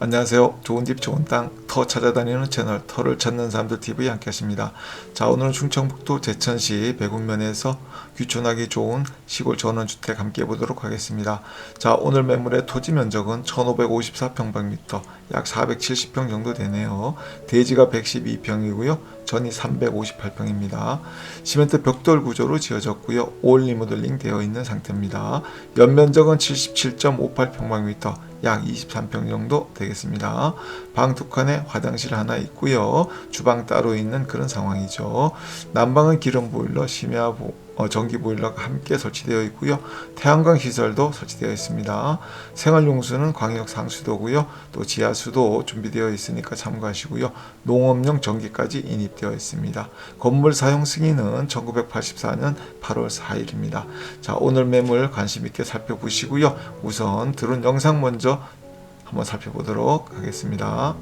안녕하세요. 좋은 집 좋은 땅터 찾아다니는 채널 터를 찾는 사람들 TV 함께 하십니다. 자 오늘은 충청북도 제천시 백운면에서 귀촌하기 좋은 시골 전원주택 함께 보도록 하겠습니다. 자 오늘 매물의 토지 면적은 1554평방미터 약 470평 정도 되네요. 대지가 112평이고요. 전이 358평입니다. 시멘트 벽돌 구조로 지어졌고요. 올 리모델링 되어 있는 상태입니다. 연면적은 77.58평방미터 약 23평 정도 되겠습니다. 방 두 칸에 화장실 하나 있고요. 주방 따로 있는 그런 상황이죠. 난방은 기름 보일러, 심야 보, 어, 전기 보일러가 함께 설치되어 있고요. 태양광 시설도 설치되어 있습니다. 생활용수는 광역 상수도고요. 또 지하수도 준비되어 있으니까 참고하시고요. 농업용 전기까지 인입되어 있습니다. 건물 사용 승인은 1984년 8월 4일입니다. 자, 오늘 매물 관심 있게 살펴보시고요. 우선 드론 영상 먼저 한번 살펴보도록 하겠습니다.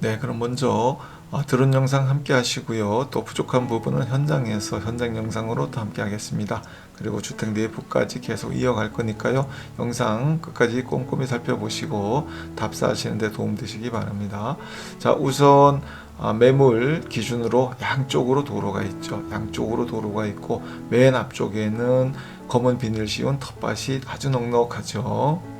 네, 그럼 먼저 어, 드론 영상 함께 하시고요. 또 부족한 부분은 현장에서 현장 영상으로 또 함께 하겠습니다. 그리고 주택 내부까지 계속 이어갈 거니까요. 영상 끝까지 꼼꼼히 살펴보시고 답사하시는 데 도움 되시기 바랍니다. 자, 우선 아, 매물 기준으로 양쪽으로 도로가 있죠. 양쪽으로 도로가 있고 맨 앞쪽에는 검은 비닐 씌운 텃밭이 아주 넉넉하죠.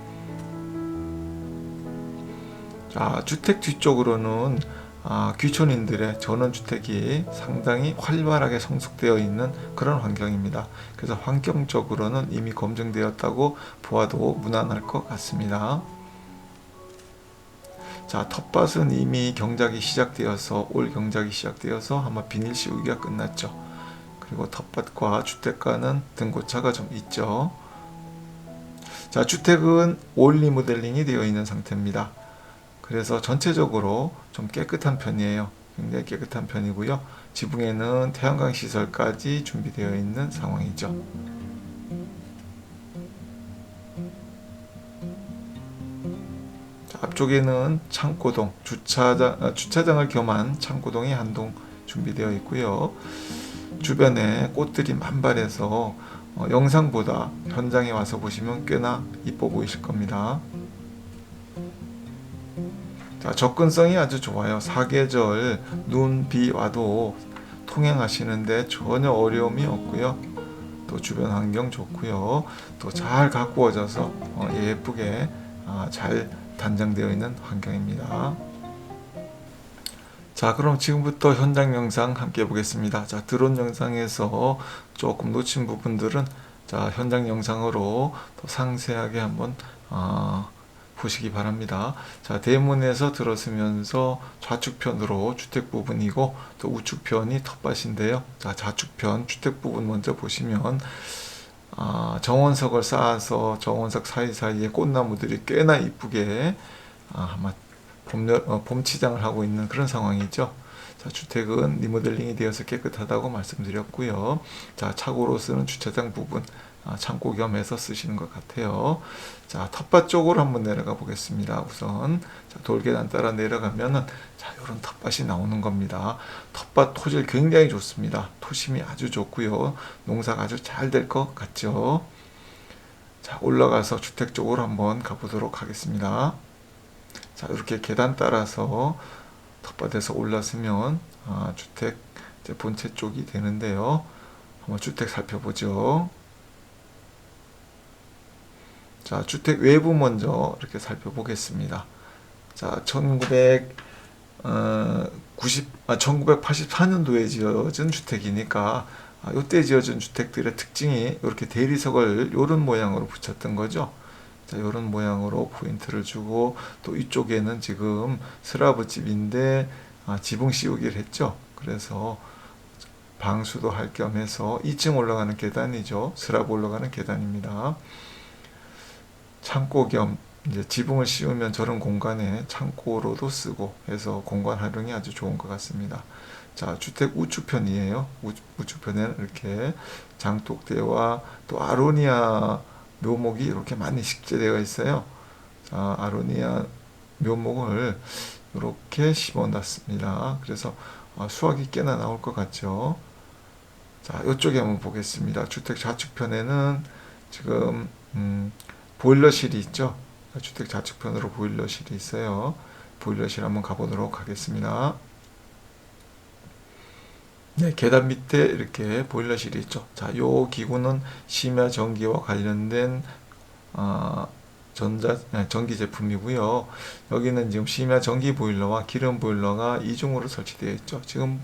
자, 주택 뒤쪽으로는 아, 귀촌인들의 전원주택이 상당히 활발하게 성숙되어 있는 그런 환경입니다. 그래서 환경적으로는 이미 검증되었다고 보아도 무난할 것 같습니다. 자, 텃밭은 이미 경작이 시작되어서 올 경작이 시작되어서 아마 비닐 씌우기가 끝났죠. 그리고 텃밭과 주택과는 등고차가 좀 있죠. 자, 주택은 올 리 모델링이 되어 있는 상태입니다. 그래서 전체적으로 좀 깨끗한 편이에요. 굉장히 깨끗한 편이고요. 지붕에는 태양광 시설까지 준비되어 있는 상황이죠. 자, 앞쪽에는 창고동, 주차장, 아, 주차장을 겸한 창고동이 한 동 준비되어 있고요. 주변에 꽃들이 만발해서 어, 영상보다 현장에 와서 보시면 꽤나 이뻐 보이실 겁니다. 자, 접근성이 아주 좋아요. 사계절 눈, 비 와도 통행하시는데 전혀 어려움이 없고요. 또 주변 환경 좋고요. 또 잘 가꾸어져서 어, 예쁘게 아, 잘 단장되어 있는 환경입니다. 자, 그럼 지금부터 현장 영상 함께 보겠습니다. 자, 드론 영상에서 조금 놓친 부분들은 자, 현장 영상으로 더 상세하게 한번 어, 보시기 바랍니다. 자, 대문에서 들어서면서 좌측편으로 주택 부분이고 또 우측편이 텃밭인데요. 자, 좌측편 주택 부분 먼저 보시면 아, 정원석을 쌓아서 정원석 사이사이에 꽃나무들이 꽤나 이쁘게 아, 아마 봄, 어, 봄치장을 하고 있는 그런 상황이죠. 자, 주택은 리모델링이 되어서 깨끗하다고 말씀드렸고요. 자, 차고로 쓰는 주차장 부분 아, 창고 겸해서 쓰시는 것 같아요. 자, 텃밭 쪽으로 한번 내려가 보겠습니다. 우선 자, 돌계단 따라 내려가면은 자, 이런 텃밭이 나오는 겁니다. 텃밭 토질 굉장히 좋습니다. 토심이 아주 좋고요. 농사가 아주 잘 될 것 같죠. 자, 올라가서 주택 쪽으로 한번 가보도록 하겠습니다. 자, 이렇게 계단 따라서 텃밭에서 올라서면 아, 주택 본체 쪽이 되는데요. 한번 주택 살펴보죠. 자, 주택 외부 먼저 이렇게 살펴보겠습니다. 자, 1900, 어, 90, 아, 1984년도에 지어진 주택이니까 아, 이때 지어진 주택들의 특징이 이렇게 대리석을 이런 모양으로 붙였던 거죠. 자, 이런 모양으로 포인트를 주고 또 이쪽에는 지금 슬라브 집인데 아, 지붕 씌우기를 했죠. 그래서 방수도 할 겸 해서 2층 올라가는 계단이죠. 슬라브 올라가는 계단입니다. 창고 겸 이제 지붕을 씌우면 저런 공간에 창고로도 쓰고 해서 공간 활용이 아주 좋은 것 같습니다. 자, 주택 우측편이에요. 우측 편에는 이렇게 장독대와 또 아로니아 묘목이 이렇게 많이 식재되어 있어요. 자, 아로니아 묘목을 이렇게 심어 놨습니다. 그래서 아, 수확이 꽤나 나올 것 같죠. 자, 이쪽에 한번 보겠습니다. 주택 좌측편에는 지금 음, 보일러실이 있죠. 주택 좌측편으로 보일러실이 있어요. 보일러실 한번 가보도록 하겠습니다. 네, 계단 밑에 이렇게 보일러실이 있죠. 자, 요 기구는 심야 전기와 관련된 어, 전자 네, 전기 제품이고요. 여기는 지금 심야 전기 보일러와 기름 보일러가 이중으로 설치되어 있죠. 지금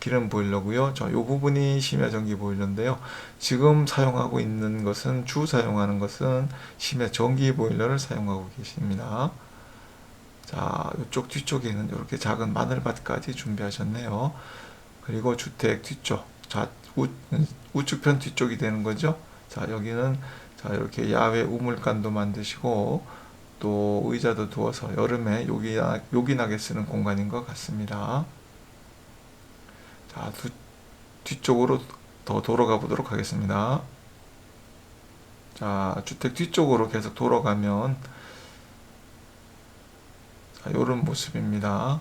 기름 보일러고요. 자, 요 부분이 심야 전기 보일러인데요. 지금 사용하고 있는 것은 주 사용하는 것은 심야 전기 보일러를 사용하고 계십니다. 자, 이쪽 뒤쪽에는 이렇게 작은 마늘밭까지 준비하셨네요. 그리고 주택 뒤쪽, 자, 우, 우측편 뒤쪽이 되는 거죠. 자, 여기는 자, 이렇게 야외 우물관도 만드시고 또 의자도 두어서 여름에 요긴하게 쓰는 공간인 것 같습니다. 자, 두, 뒤쪽으로 더 돌아가 보도록 하겠습니다. 자, 주택 뒤쪽으로 계속 돌아가면 자, 이런 모습입니다.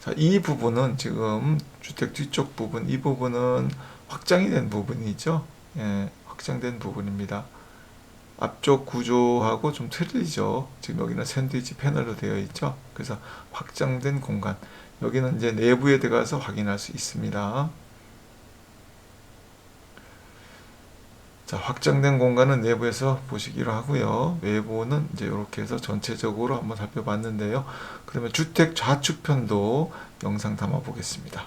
자, 이 부분은 지금 주택 뒤쪽 부분, 이 부분은 확장이 된 부분이죠. 예, 확장된 부분입니다. 앞쪽 구조하고 좀 틀리죠. 지금 여기는 샌드위치 패널로 되어 있죠. 그래서 확장된 공간. 여기는 이제 내부에 들어가서 확인할 수 있습니다. 자, 확장된 공간은 내부에서 보시기로 하고요. 외부는 이제 이렇게 해서 전체적으로 한번 살펴봤는데요. 그러면 주택 좌측편도 영상 담아 보겠습니다.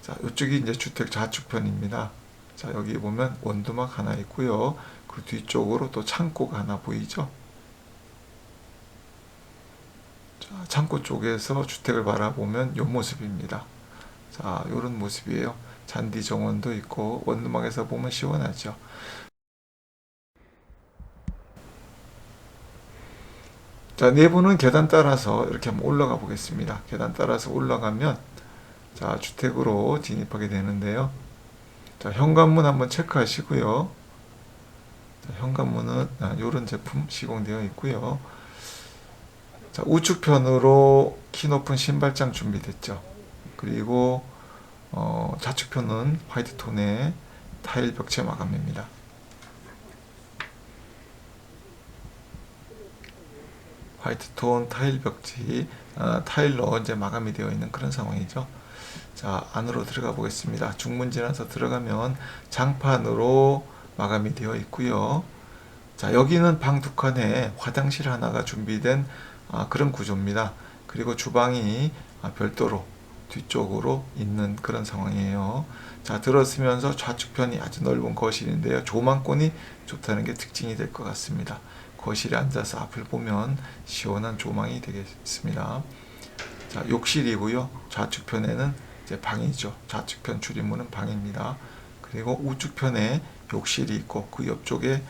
자, 이쪽이 이제 주택 좌측편입니다. 자, 여기 보면 원두막 하나 있고요. 그 뒤쪽으로 또 창고가 하나 보이죠? 자, 창고 쪽에서 주택을 바라보면 이 모습입니다. 자, 이런 모습이에요. 잔디 정원도 있고 원두막에서 보면 시원하죠. 자, 내부는 계단 따라서 이렇게 한번 올라가 보겠습니다. 계단 따라서 올라가면 자, 주택으로 진입하게 되는데요. 자, 현관문 한번 체크하시고요. 자, 현관문은 아, 이런 제품 시공되어 있고요. 자, 우측편으로 키 높은 신발장 준비됐죠. 그리고 어, 좌측편은 화이트 톤의 타일 벽체 마감입니다. 화이트 톤 타일 벽지 어, 타일로 이제 마감이 되어 있는 그런 상황이죠. 자 안으로 들어가 보겠습니다. 중문 지나서 들어가면 장판으로 마감이 되어 있고요. 자 여기는 방 두 칸에 화장실 하나가 준비된 아, 그런 구조입니다. 그리고 주방이 아, 별도로 뒤쪽으로 있는 그런 상황이에요. 자, 들어서면서 좌측편이 아주 넓은 거실인데요. 조망권이 좋다는 게 특징이 될 것 같습니다. 거실에 앉아서 앞을 보면 시원한 조망이 되겠습니다. 자, 욕실이고요. 좌측편에는 이제 방이죠. 좌측편 출입문은 방입니다. 그리고 우측편에 욕실이 있고 그 옆쪽에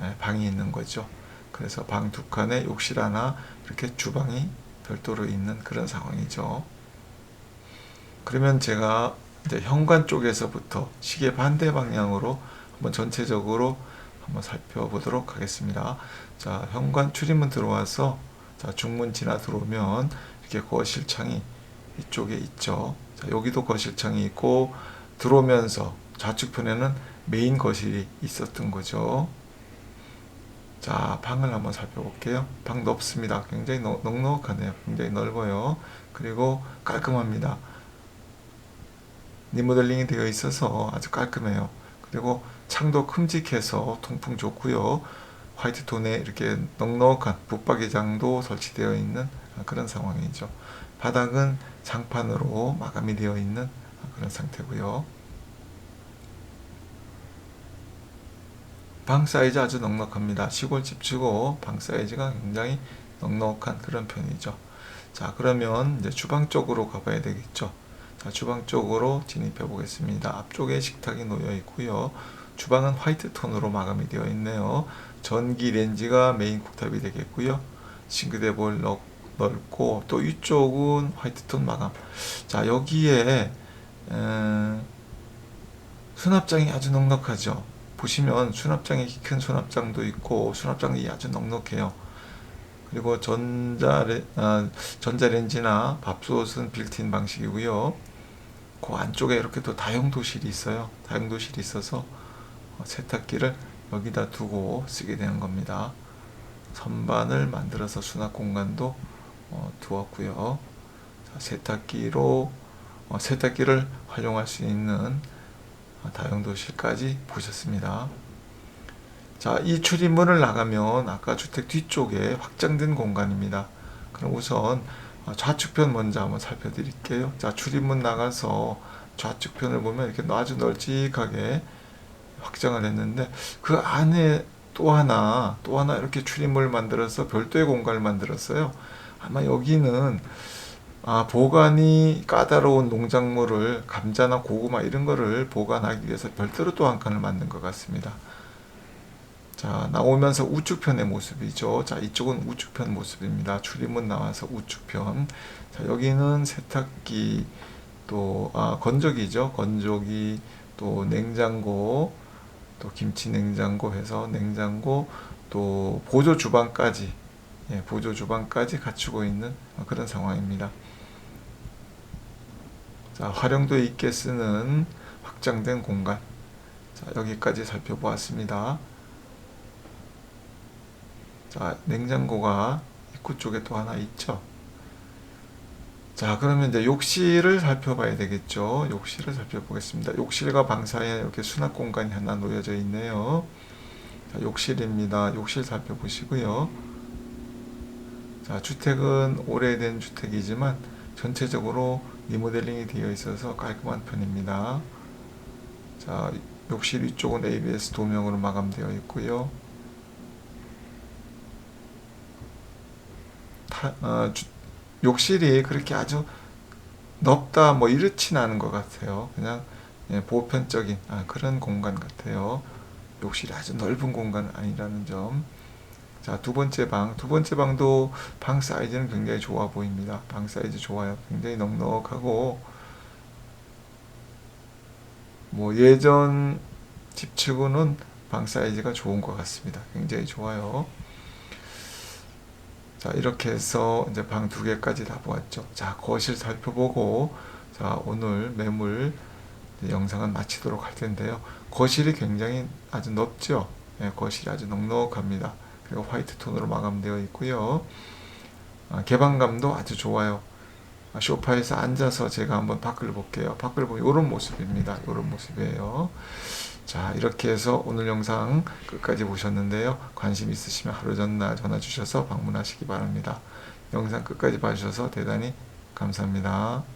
예, 방이 있는 거죠. 그래서 방 두 칸에 욕실 하나 이렇게 주방이 별도로 있는 그런 상황이죠. 그러면 제가 현관 쪽에서부터 시계 반대 방향으로 한번 전체적으로 한번 살펴보도록 하겠습니다. 자, 현관 출입문 들어와서 자, 중문 지나 들어오면 이렇게 거실 창이 이쪽에 있죠. 자, 여기도 거실 창이 있고 들어오면서 좌측편에는 메인 거실이 있었던 거죠. 자, 방을 한번 살펴볼게요. 방 넓습니다. 굉장히 넉, 넉넉하네요. 굉장히 넓어요. 그리고 깔끔합니다. 리모델링이 되어 있어서 아주 깔끔해요. 그리고 창도 큼직해서 통풍 좋고요. 화이트 톤에 이렇게 넉넉한 붙박이장도 설치되어 있는 그런 상황이죠. 바닥은 장판으로 마감이 되어 있는 그런 상태고요. 방 사이즈 아주 넉넉합니다. 시골집 치고 방 사이즈가 굉장히 넉넉한 그런 편이죠. 자, 그러면 이제 주방 쪽으로 가봐야 되겠죠. 자, 주방 쪽으로 진입해 보겠습니다. 앞쪽에 식탁이 놓여 있고요. 주방은 화이트 톤으로 마감이 되어 있네요. 전기 렌지가 메인 쿡탑이 되겠고요. 싱크대 볼 넓, 넓고 또 이쪽은 화이트 톤 마감. 자, 여기에 에, 수납장이 아주 넉넉하죠. 보시면 수납장이 큰 수납장도 있고 수납장이 아주 넉넉해요. 그리고 전자레, 아, 전자레인지나 밥솥은 빌트인 방식이고요. 그 안쪽에 이렇게 또 다용도실이 있어요. 다용도실이 있어서 세탁기를 여기다 두고 쓰게 되는 겁니다. 선반을 만들어서 수납 공간도 어, 두었고요. 자, 세탁기로 어, 세탁기를 활용할 수 있는 어, 다용도실까지 보셨습니다. 자, 이 출입문을 나가면 아까 주택 뒤쪽에 확장된 공간입니다. 그럼 우선 어, 좌측편 먼저 한번 살펴드릴게요. 자, 출입문 나가서 좌측편을 보면 이렇게 아주 널찍하게 확장을 했는데 그 안에 또 하나 또 하나 이렇게 출입문을 만들어서 별도의 공간을 만들었어요. 아마 여기는 아, 보관이 까다로운 농작물을 감자나 고구마 이런 거를 보관하기 위해서 별도로 또 한 칸을 만든 것 같습니다. 자, 나오면서 우측편의 모습이죠. 자, 이쪽은 우측편 모습입니다. 출입문 나와서 우측편. 자, 여기는 세탁기, 또, 아, 건조기죠. 건조기, 또 냉장고, 또 김치 냉장고 해서 냉장고, 또 보조 주방까지, 예, 보조 주방까지 갖추고 있는 그런 상황입니다. 자, 활용도 있게 쓰는 확장된 공간. 자, 여기까지 살펴보았습니다. 자, 냉장고가 입구 쪽에 또 하나 있죠. 자, 그러면 이제 욕실을 살펴봐야 되겠죠. 욕실을 살펴보겠습니다. 욕실과 방 사이에 이렇게 수납 공간이 하나 놓여져 있네요. 자, 욕실입니다. 욕실 살펴보시고요. 자, 주택은 오래된 주택이지만 전체적으로 리모델링이 되어 있어서 깔끔한 편입니다. 자, 욕실 위쪽은 ABS 도명으로 마감되어 있고요. 타, 어, 주, 욕실이 그렇게 아주 넓다 뭐 이렇진 않은 것 같아요. 그냥 예, 보편적인 아, 그런 공간 같아요. 욕실이 아주 넓은 공간은 아니라는 점. 자, 두 번째 방. 두 번째 방도 방 사이즈는 굉장히 좋아 보입니다. 방 사이즈 좋아요. 굉장히 넉넉하고, 뭐, 예전 집 치고는 방 사이즈가 좋은 것 같습니다. 굉장히 좋아요. 자, 이렇게 해서 이제 방 두 개까지 다 보았죠. 자, 거실 살펴보고, 자, 오늘 매물 영상은 마치도록 할 텐데요. 거실이 굉장히 아주 넓죠. 예, 거실이 아주 넉넉합니다. 그리고 화이트 톤으로 마감되어 있고요. 아, 개방감도 아주 좋아요. 아, 소파에서 앉아서 제가 한번 밖을 볼게요. 밖을 보면 이런 모습입니다. 이런 모습이에요. 자, 이렇게 해서 오늘 영상 끝까지 보셨는데요. 관심 있으시면 하루 전날 전화 주셔서 방문하시기 바랍니다. 영상 끝까지 봐주셔서 대단히 감사합니다.